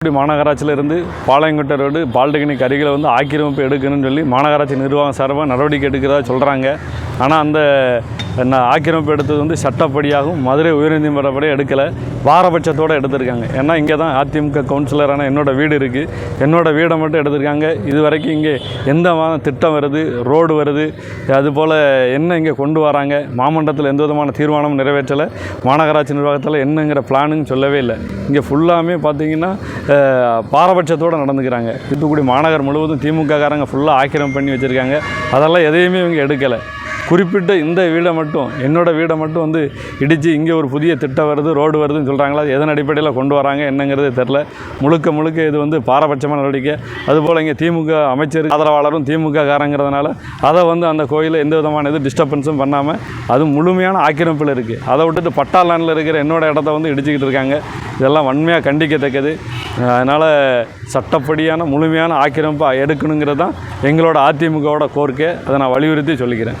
தூத்துக்குடி மாநகராட்சியில் இருந்து Palayamkottai road polytechnic அருகில் வந்து ஆக்கிரமிப்பு எடுக்கணும்னு சொல்லி மாநகராட்சி நிர்வாகம் சார்பாக நடவடிக்கை எடுக்கிறதா சொல்கிறாங்க ஆனால் அந்த என்ன ஆக்கிரமிப்பு எடுத்தது வந்து சட்டப்படியாகவும் மதுரை உயர்நீதிமன்றப்படி எடுக்கலை. பாரபட்சத்தோடு எடுத்திருக்காங்க. ஏன்னா இங்கே தான் அதிமுக கவுன்சிலரான என்னோடய வீடு இருக்குது என்னோடய வீடை மட்டும் எடுத்திருக்காங்க. இது வரைக்கும் இங்கே எந்த மா- திட்டம் வருது ரோடு வருது அதுபோல் என்ன இங்கே கொண்டு வராங்க? மாமண்டலத்தில் எந்த விதமான தீர்மானமும் நிறைவேற்றலை. மாநகராட்சி நிர்வாகத்தில் என்னங்கிற பிளானுன்னு சொல்லவே இல்லை. இங்கே ஃபுல்லாமே பார்த்தீங்கன்னா பாரபட்சத்தோடு நடந்துக்கிறாங்க. தூத்துக்குடி மாநகர் முழுவதும் திமுக காரங்க ஃபுல்லாக ஆக்கிரமம் பண்ணி வச்சுருக்காங்க. அதெல்லாம் எதையுமே இவங்க எடுக்கலை. குறிப்பிட்ட இந்த வீடை மட்டும் என்னோட வீடை மட்டும் வந்து இடித்து இங்கே ஒரு புதிய திட்டம் வருது ரோடு வருதுன்னு சொல்கிறாங்களா எதன் அடிப்படையில் கொண்டு வராங்க? என்னங்கிறது தெரில முழுக்க முழுக்க இது வந்து பாரபட்சமான நடவடிக்கை. அதுபோல் இங்கே திமுக அமைச்சர் ஆதரவாளரும் திமுக காரங்கிறதுனால அதை வந்து அந்த கோயிலில் எந்த விதமான இது டிஸ்டர்பன்ஸும் பண்ணாமல் அது முழுமையான ஆக்கிரமிப்பில் இருக்குது அதை விட்டுட்டு பட்டா லேண்டில் இருக்கிற என்னோட இடத்த வந்து இடிச்சுக்கிட்டு இருக்காங்க. இதெல்லாம் வன்மையாக கண்டிக்கத்தக்கது. அதனால் சட்டப்படியான முழுமையான ஆக்கிரமிப்பு எடுக்கணுங்கிறது தான் எங்களோட அதிமுகவோட கோரிக்கை. அதை நான் வலியுறுத்தி சொல்லிக்கிறேன்.